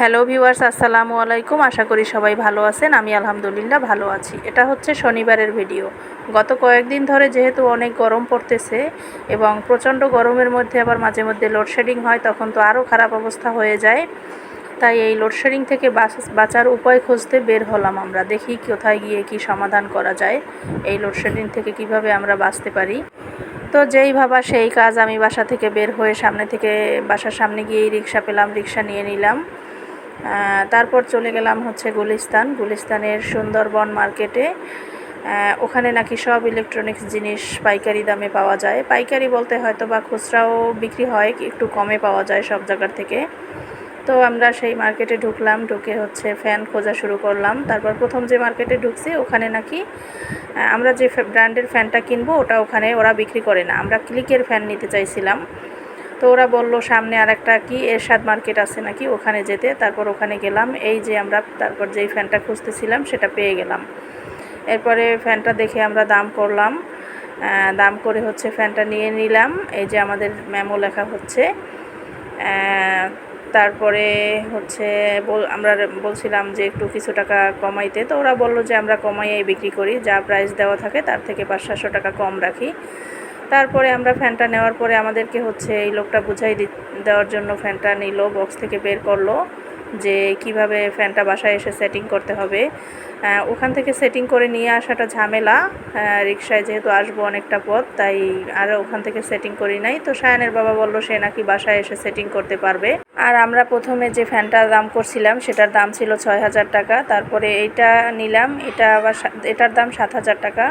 Hello viewers, আসসালামু আলাইকুম। আশা করি সবাই ভালো আছেন। আমি আলহামদুলিল্লাহ ভালো আছি। এটা হচ্ছে শনিবারের ভিডিও। গত কয়েকদিন ধরে যেহেতু অনেক গরম পড়তেছে এবং প্রচণ্ড গরমের মধ্যে আবার মাঝে মধ্যে লোডশেডিং হয়, তখন তো আরও খারাপ অবস্থা হয়ে যায়। তাই এই লোডশেডিং থেকে বাঁচার উপায় খুঁজতে বের হলাম আমরা। দেখি কোথায় গিয়ে কি সমাধান করা যায়। এই লোডশেডিং থেকে কীভাবে আমরা বাঁচতে পারি। তো যেই ভাবা সেই কাজ আমি বাসা থেকে বের হয়ে সামনে থেকে বাসার সামনে গিয়েই রিক্সা পেলাম, রিক্সা নিয়ে নিলাম। তারপর চলে গেলাম হচ্ছে গুলিস্তান। গুলিস্তানের সুন্দরবন মার্কেটে ওখানে নাকি সব ইলেকট্রনিক্স জিনিস পাইকারি দামে পাওয়া যায়। পাইকারি বলতে হয়তো বা খুচরাও বিক্রি হয়, একটু কমে পাওয়া যায় সব জায়গার থেকে। তো আমরা সেই মার্কেটে ঢুকলাম, ঢুকে হচ্ছে ফ্যান খোঁজা শুরু করলাম। তারপর প্রথম যে মার্কেটে ঢুকছি, ওখানে নাকি আমরা যে ব্র্যান্ডের ফ্যানটা কিনবো, ওটা ওখানে ওরা বিক্রি করে না। আমরা ক্লিকের ফ্যান নিতে চাইছিলাম। তো ওরা বলল, সামনে আর একটা কি এরশাদ মার্কেট আছে নাকি? ওখানে যেতে। তারপর ওখানে গেলাম। এই যে আমরা তারপর যেই ফ্যানটা খুঁজতেছিলাম, সেটা পেয়ে গেলাম। এরপরে ফ্যানটা দেখে আমরা দাম করলাম। দাম করে হচ্ছে ফ্যানটা নিয়ে নিলাম। এই যে আমাদের মেমো লেখা হচ্ছে। তারপরে হচ্ছে আমরা বলছিলাম যে একটু কিছু টাকা কমাইতে। তো ওরা বলল যে আমরা কমাইয়াই বিক্রি করি। যা প্রাইস দেওয়া থাকে তার থেকে পাঁচ সাতশো টাকা কম রাখি। তারপরে আমরা ফ্যানটা নেওয়ার পরে আমাদেরকে হচ্ছে এই লোকটা বুঝাই দেওয়ার জন্য ফ্যানটা নিল বক্স থেকে বের করল যে কীভাবে ফ্যানটা বাসায় এসে সেটিং করতে হবে। ওখান থেকে সেটিং করে নিয়ে আসাটা ঝামেলা। রিক্সায় যেহেতু আসব অনেকটা পথ, তাই আর ওখান থেকে সেটিং করি নাই। তো সায়ানের বাবা বলল, সে নাকি বাসায় এসে সেটিং করতে পারবে। আর আমরা প্রথমে যে ফ্যানটার দাম করছিলাম, সেটার দাম ছিল ছয় হাজার টাকা। তারপরে এইটা নিলাম, এটা আবার এটার দাম সাত হাজার টাকা।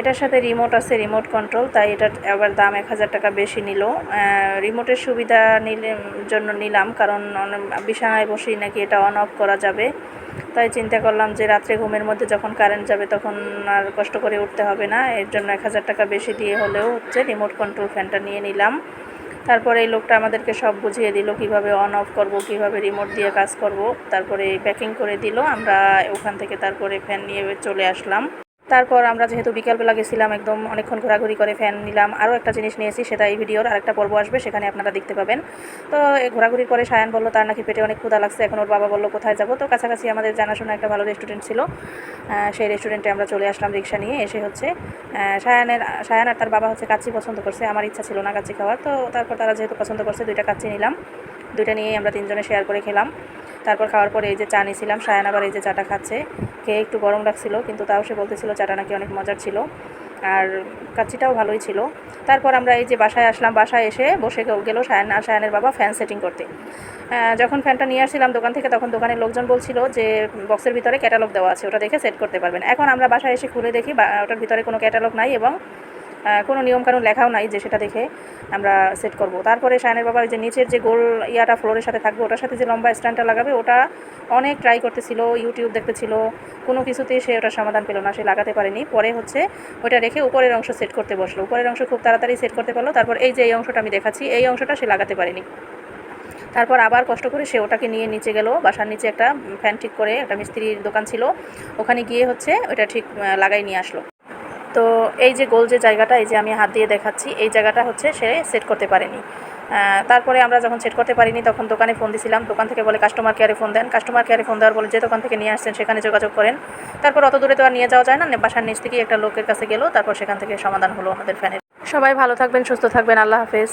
এটার সাথে রিমোট আছে রিমোট কন্ট্রোল তাই এটার আবার দাম এক হাজার টাকা বেশি নিল। রিমোটের সুবিধা নিলে জন্য নিলাম, কারণ বিছানায় বসেই নাকি এটা অন অফ করা যাবে। তাই চিন্তা করলাম যে রাত্রে ঘুমের মধ্যে যখন কারেন্ট যাবে তখন আর কষ্ট করে উঠতে হবে না। এর জন্য এক হাজার টাকা বেশি দিয়ে হলেও হচ্ছে রিমোট কন্ট্রোল ফ্যানটা নিয়ে নিলাম। তারপরে এই লোকটা আমাদেরকে সব বুঝিয়ে দিল কীভাবে অন অফ করব, কীভাবে রিমোট দিয়ে কাজ করব। তারপরে প্যাকিং করে দিল। আমরা ওখান থেকে তারপরে ফ্যান নিয়ে চলে আসলাম। তারপর আমরা যেহেতু বিকালবেলা গেছিলাম, একদম অনেকক্ষণ ঘোরাঘুরি করে ফ্যান নিলাম। আরও একটা জিনিস নিয়েছি, সেটা এই ভিডিওর আরেকটা পর্ব আসবে, সেখানে আপনারা দেখতে পাবেন। তো ঘোরাঘুরির পরে সায়ান বলল, তার নাকি পেটে অনেক ক্ষুধা লাগছে, এখন ওর বাবা বলল, কোথায় যাব? তো কাছাকাছি আমাদের জানাশোনা একটা ভালো রেস্টুরেন্ট ছিল। সেই রেস্টুরেন্টে আমরা চলে আসলাম রিক্সা নিয়ে, এসে হচ্ছে সায়ানের, সায়ান আর তার বাবা হচ্ছে কাচ্চি পছন্দ করছে, আমার ইচ্ছা ছিল না কাচ্চি খাওয়ার। তো তারপর তারা যেহেতু পছন্দ করছে, দুইটা কাচ্চি নিলাম। দুইটা নিয়েই আমরা তিনজনে শেয়ার করে খেলাম। তারপর খাওয়ার পরে এই যে চা নিয়েছিলাম সায়ান আবার এই যে চাটা খাচ্ছে। খেয়ে একটু গরম লাগছিল, কিন্তু তাও সে বলতেছিল চাটা নাকি অনেক মজার ছিল। আর কাচ্চিটাও ভালোই ছিল। তারপর আমরা এই যে বাসায় আসলাম, বাসায় এসে বসে গেল সায়ান আর সায়ানের বাবা ফ্যান সেটিং করতে। যখন ফ্যানটা নিয়ে আসছিলাম দোকান থেকে, তখন দোকানের লোকজন বলছিল যে বক্সের ভিতরে ক্যাটালগ দেওয়া আছে, ওটা দেখে সেট করতে পারবেন। এখন আমরা বাসায় এসে খুলে দেখি ওটার ভিতরে কোনো ক্যাটালগ নাই এবং কোনো নিয়মকানুন লেখাও নাই যে সেটা দেখে আমরা সেট করব। তারপরে শায়নের বাবা ওই যে নিচের যে গোল ইয়াটা ফ্লোরের সাথে থাকবে, ওটার সাথে যে লম্বা স্ট্যান্ডটা লাগাবে, ওটা অনেক ট্রাই করতেছিল ইউটিউব দেখতেছিল, কোনো কিছুতেই সে ওটার সমাধান পেল না, সে লাগাতে পারেনি। পরে হচ্ছে ওটা রেখে উপরের অংশ সেট করতে বসল। উপরের অংশ খুব তাড়াতাড়ি সেট করতে পারল, তারপর এই যে এই অংশটা আমি দেখাচ্ছি, এই অংশটা সে লাগাতে পারেনি। তারপর আবার কষ্ট করে সে ওটাকে নিয়ে নিচে গেল, বাসার নিচে একটা ফ্যান ঠিক করে একটা মিস্ত্রির দোকান ছিল, ওখানে গিয়ে হচ্ছে ওটা ঠিক লাগাই নিয়ে আসলো। এই যে গোল যে জায়গাটা, এই যে আমি হাত দিয়ে দেখাচ্ছি, এই জায়গাটা হচ্ছে সে সেট করতে পারেনি। তারপরে আমরা যখন সেট করতে পারিনি, তখন দোকানে ফোন দিছিলাম। দোকান থেকে বলে কাস্টমার কেয়ারে ফোন দেন। কাস্টমার কেয়ারে ফোন দেওয়ার বলে যে দোকান থেকে নিয়ে আসছেন, সেখানে যোগাযোগ করেন। তারপর অত দূরে তো আর নিয়ে যাওয়া যায় না। বাসার নিচ থেকেই একটা লোকের কাছে গেলো। তারপর সেখান থেকে সমাধান হলো আমাদের ফ্যানের সবাই ভালো থাকবেন, সুস্থ থাকবেন। আল্লাহ হাফেজ।